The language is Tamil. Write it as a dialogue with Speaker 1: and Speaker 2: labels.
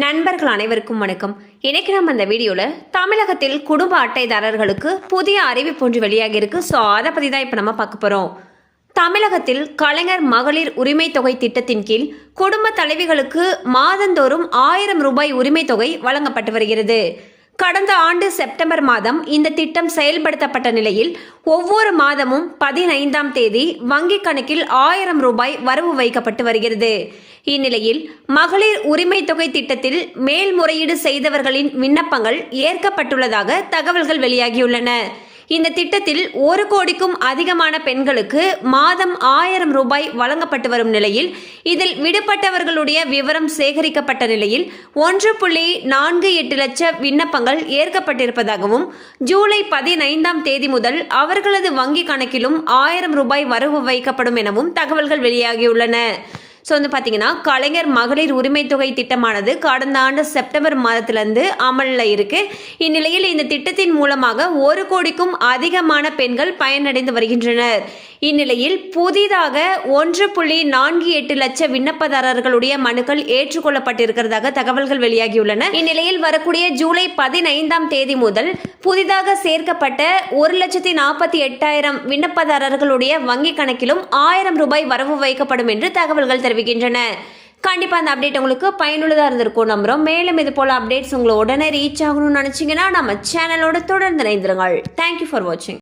Speaker 1: நண்பர்கள் அனைவருக்கும் வணக்கம். இன்றைக்கி நம்ம இந்த வீடியோவில் தமிழகத்தில் குடும்ப அட்டைதாரர்களுக்கு புதிய அறிவிப்பு ஒன்று வெளியாகி இருக்கு. ஸோ அதை பற்றி தான் இப்போ நம்ம பார்க்க போகிறோம் தமிழகத்தில் கலைஞர் மகளிர் உரிமை தொகை திட்டத்தின் கீழ் குடும்ப தலைவிகளுக்கு மாதந்தோறும் ஆயிரம் ரூபாய் உரிமை தொகை வழங்கப்பட்டு வருகிறது. கடந்த ஆண்டு செப்டம்பர் மாதம் இந்த திட்டம் செயல்படுத்தப்பட்ட நிலையில் ஒவ்வொரு மாதமும் பதினைந்தாம் தேதி வங்கிக் கணக்கில் ஆயிரம் ரூபாய் வரவு வைக்கப்பட்டு வருகிறது. இந்நிலையில் மகளிர் உரிமை தொகை திட்டத்தில் மேல்முறையீடு செய்தவர்களின் விண்ணப்பங்கள் ஏற்கப்பட்டுள்ளதாக தகவல்கள் வெளியாகியுள்ளன. இந்த திட்டத்தில் ஒரு கோடிக்கும் அதிகமான பெண்களுக்கு மாதம் ஆயிரம் ரூபாய் வழங்கப்பட்டு வரும் நிலையில் இதில் விடுபட்டவர்களுடைய விவரம் சேகரிக்கப்பட்ட நிலையில் ஒன்று புள்ளி நான்கு எட்டு லட்ச விண்ணப்பங்கள் ஏற்கப்பட்டிருப்பதாகவும் ஜூலை பதினைந்தாம் தேதி முதல் அவர்களது வங்கி கணக்கிலும் ஆயிரம் ரூபாய் வரவு வைக்கப்படும் எனவும் தகவல்கள் வெளியாகியுள்ளன. ஸோ வந்து பார்த்தீங்கன்னா கலைஞர் மகளிர் உரிமை தொகை திட்டமானது கடந்த ஆண்டு செப்டம்பர் மாதத்திலிருந்து அமலில் இருக்கு. இந்நிலையில் இந்த திட்டத்தின் மூலமாக ஒரு கோடிக்கும் அதிகமான பெண்கள் பயனடைந்து வருகின்றனர். இந்நிலையில் புதிதாக ஒன்று புள்ளி நான்கு எட்டு லட்ச விண்ணப்பதாரர்களுடைய மனுக்கள் ஏற்றுக்கொள்ளப்பட்டிருக்கிறதாக தகவல்கள் வெளியாகியுள்ளன. இந்நிலையில் வரக்கூடிய ஜூலை பதினைந்தாம் தேதி முதல் புதிதாக சேர்க்கப்பட்ட ஒரு லட்சத்தி நாற்பத்தி எட்டாயிரம் விண்ணப்பதாரர்களுடைய வங்கி கணக்கிலும் ஆயிரம் ரூபாய் வரவு வைக்கப்படும் என்று தகவல்கள் தெரிவிக்கின்றன. கண்டிப்பாக அந்த அப்டேட் உங்களுக்கு பயனுள்ளதாக இருந்திருக்கும். நம்புகிறோம் மேலும் இது போல் அப்டேட்ஸ் உங்களை உடனே ரீச் ஆகணும்னு நினச்சிங்கன்னா நம்ம சேனலோட தொடர்ந்து இணைந்திருங்கள். தேங்க்யூ ஃபார் வாட்சிங்